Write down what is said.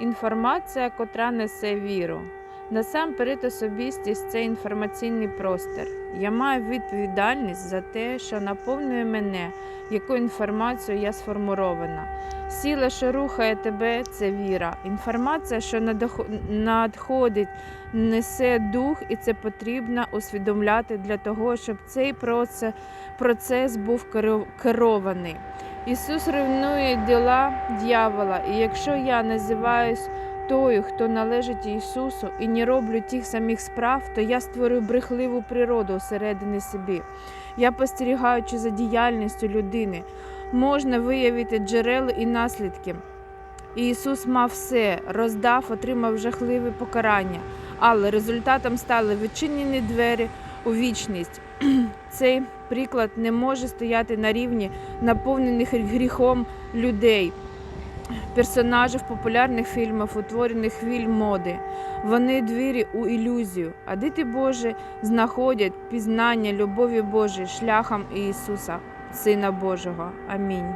інформація, котра несе віру. Насамперед особистість це інформаційний простір. Я маю відповідальність за те, що наповнює мене, яку інформацію я сформурована. Сила, що рухає тебе, це віра. Інформація, що надходить, несе дух, і це потрібно усвідомляти для того, щоб цей процес, був керований. Ісус руйнує діла дьявола, і якщо я називаюсь тою, хто належить Ісусу, і не роблю тих самих справ, то я створю брехливу природу всередині собі. Я спостерігаючи за діяльністю людини, можна виявити джерела і наслідки. Ісус мав все, роздав, отримав жахливе покарання, але результатом стали відчинені двері у вічність. Цей приклад не може стояти на рівні наповнених гріхом людей, персонажів популярних фільмів, утворених хвиль моди. Вони двері у ілюзію, а діти Божі знаходять пізнання любові Божої шляхом Ісуса, Сина Божого. Амінь.